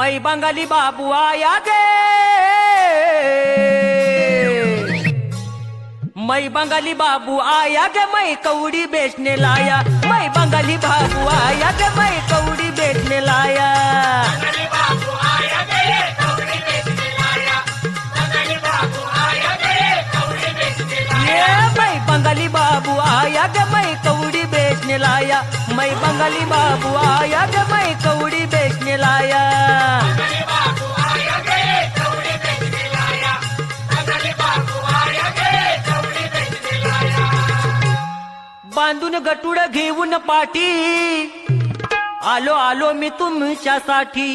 मै बंगाली बाबू आया गे मै बंगाली बाबू आया गे मै कौड़ी बेचने लाया मै बंगाली बाबू आया गे मै कौड़ी बेचने लाया बंगाली बाबू आया गे मै कौड़ी बेचने लाया मै बंगाली बाबू आया गे मै कौड़ी लाया। बांधून गटुड घेऊन पाठी. आलो आलो मी तुमच्यासाठी.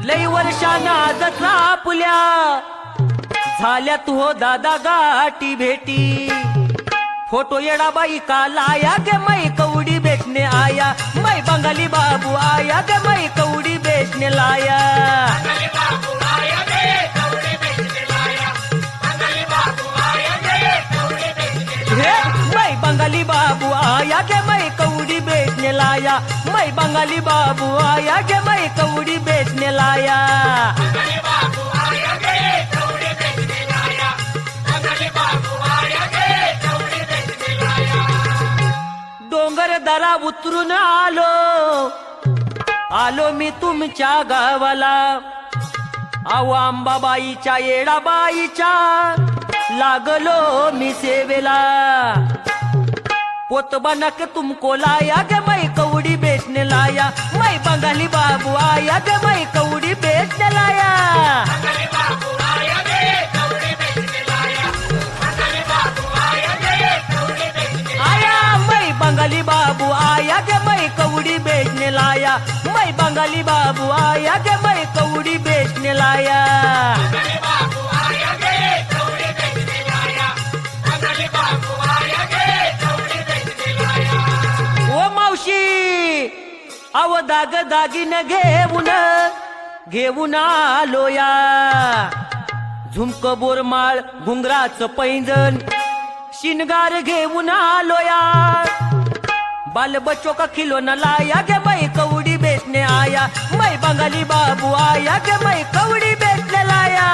लई वर्षानं आजच आपल्या झाल्या तू हो दादा गाठी भेटी. फोटो येडाबाई का लाया गे मैक बंगाली बाबू आया गे मै कौडी बेचने लाया. हे मै बंगाली बाबू आया गे मै कौडी बेचने लाया. मै बंगाली बाबू आया गे मै कौडी बेचने लाया. डोंगर दरा उतरून आलो. आलो मी तुमच्या गावाला. अहो अंबाबाईच्या येडाबाईच्या. लागलो मी सेवेला. पोत बनक तुमको लाया गे मै कवडी बेचने लाया. मै बंगाली बाबू आया गे मै कौडी बंगाली बाबू आया के भाई कौडी बेचने लाया. ओ मावशी अव दाग दागिन घेऊन घेऊन आलोया. झुमक बोरमाळ घुंगराचं पैंजण शिनगार घेऊन आलोया. बाल बच्चों का खिलौना लाया गे बाई कौड़ी बेचने आया। मैं बंगाली बाबू आया के मैं कौड़ी बेचने लाया।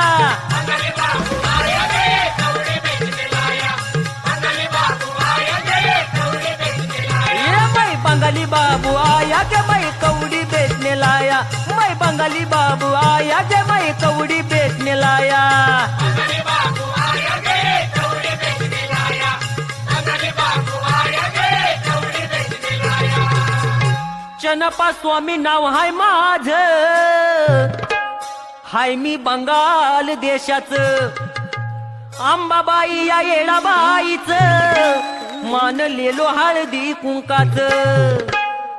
ये मैं बंगाली बाबू आया के मैं कौड़ी बेचने लाया। मैं बंगाली बाबू चनपा स्वामी नाव हाय माझ. हाय मी बंगाल देशाचं. आंबाबाई या येडाबाईच. मानलेलो हळदी कुंकाच.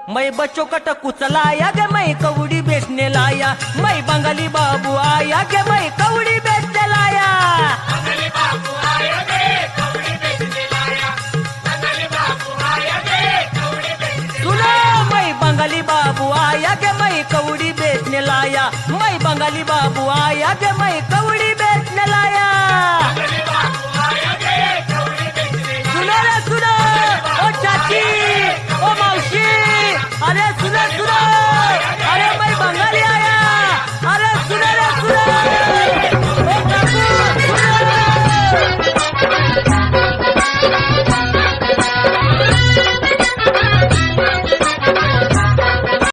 मै बचोकट कट कुचलाया गे मै कवडी बेसने लाया. मै बंगाली बाबू आया गे मै कवडी कवडी बेतने लाया मै बंगाली बाबू आया गे मै कवडी